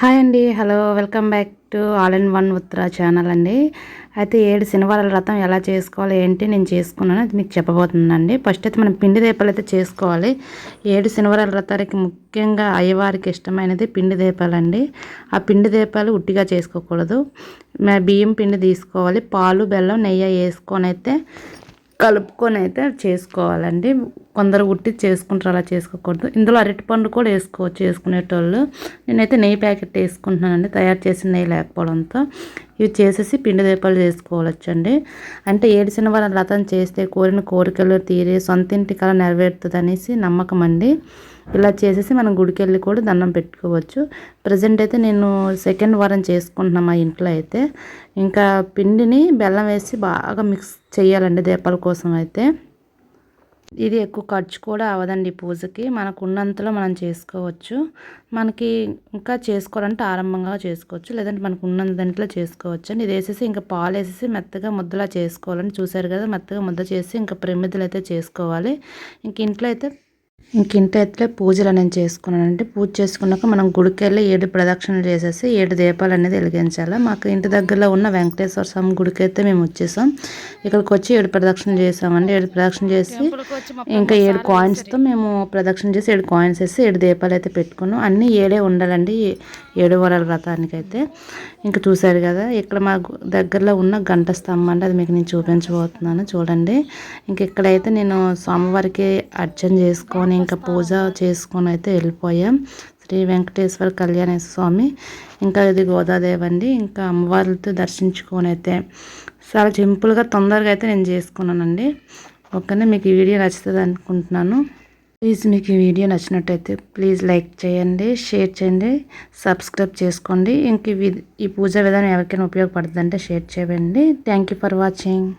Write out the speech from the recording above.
Hi అండి hello welcome back to all in one Uttara channel అండి. అయితే ఏడు శనివారాల వ్రతం ఎలా చేసుకోవాలి ఏంటి నేను చేసుకున్నాను అది మీకు చెప్పబోతుందండి ఫస్ట్ అయితే మనం పిండి దీపాలు అయితే చేసుకోవాలి. ఏడు శనివారాల వ్రతానికి ముఖ్యంగా అయ్యవారికి ఇష్టమైనది పిండి దీపాలండి. ఆ పిండి దీపాలు ఉట్టిగా చేసుకోకూడదు. బియ్యం పిండి తీసుకోవాలి. పాలు బెల్లం నెయ్యి వేసుకొని అయితే కలుపుకొని అయితే చేసుకోవాలండి. కొందరు ఉట్టి చేసుకుంటారు అలా చేసుకోకూడదు. ఇందులో అరటిపండు కూడా వేసుకోవచ్చు వేసుకునేటోళ్ళు నేనైతే నెయ్యి ప్యాకెట్ వేసుకుంటున్నానండి. తయారు చేసిన నెయ్యి లేకపోవడంతో. ఇవి చేసేసి పిండి దీపాలు చేసుకోవచ్చండి. అంటే ఏడిసిన వాళ్ళ రథం చేస్తే కోరిన కోరికలు తీరి సొంత ఇంటి కళ నెరవేరుతుంది అనేసి నమ్మకం అండి. ఇలా చేసేసి మనం గుడికి వెళ్ళి కూడా దండం పెట్టుకోవచ్చు. ప్రజెంట్ అయితే నేను సెకండ్ వారం చేసుకుంటున్నాను మా ఇంట్లో అయితే. ఇంకా పిండిని బెల్లం వేసి బాగా మిక్స్ చేయాలండి దీపాల కోసం అయితే. ఇది ఎక్కువ ఖర్చు కూడా అవదండి పూజకి. మనకు ఉన్నంతలో మనం చేసుకోవచ్చు. మనకి ఇంకా చేసుకోవాలంటే ఆరంభంగా చేసుకోవచ్చు. లేదంటే మనకు ఉన్నంత దాంట్లో చేసుకోవచ్చు అండి. ఇది వేసేసి ఇంకా పాలు వేసేసి మెత్తగా ముద్దలా చేసుకోవాలని చూసారు కదా మెత్తగా ముద్ద చేసి ఇంకా ప్రమిదలు అయితే చేసుకోవాలి. ఇంక ఇంట్లో అయితే ఇంక ఇంటి అయితే పూజలు నేను చేసుకున్నానంటే పూజ చేసుకున్నాక మనం గుడికి వెళ్ళి ఏడు ప్రదక్షిణలు చేసేసి ఏడు దీపాలు అనేది వెలిగించాలి. మాకు ఇంటి దగ్గరలో ఉన్న వెంకటేశ్వర స్వామి గుడికి అయితే మేము వచ్చేసాం. ఇక్కడికి వచ్చి ఏడు ప్రదక్షిణలు చేసామండి. ఏడు ప్రదక్షిణ చేసి ఇంకా ఏడు కాయిన్స్తో మేము ప్రదక్షిణ చేసి ఏడు కాయిన్స్ వేసి ఏడు దీపాలు అయితే పెట్టుకున్నాం. అన్నీ ఏడే ఉండాలండి ఏడు వరాల వ్రతానికి అయితే. ఇంకా చూశారు కదా ఇక్కడ మా దగ్గరలో ఉన్న గంట స్తంభం అంటే అది మీకు నేను చూపించబోతున్నాను చూడండి. ఇంక ఇక్కడైతే నేను స్వామివారికి అర్చన చేసుకొని ఇంకా పూజ చేసుకొని అయితే వెళ్ళిపోయాం. శ్రీ వెంకటేశ్వర కళ్యాణ స్వామి. ఇంకా ఇది గోదాదేవి అండి. ఇంకా అమ్మవారితో దర్శించుకొని అయితే చాలా సింపుల్గా తొందరగా అయితే నేను చేసుకున్నానండి. ఓకేనా? మీకు ఈ వీడియో నచ్చుతుంది అనుకుంటున్నాను. ప్లీజ్ మీకు ఈ వీడియో నచ్చినట్టయితే ప్లీజ్ లైక్ చేయండి షేర్ చేయండి సబ్స్క్రైబ్ చేసుకోండి. ఇంక ఈ పూజ విధానం ఎవరికైనా ఉపయోగపడుతుందంటే షేర్ చేయండి. Thank for watching.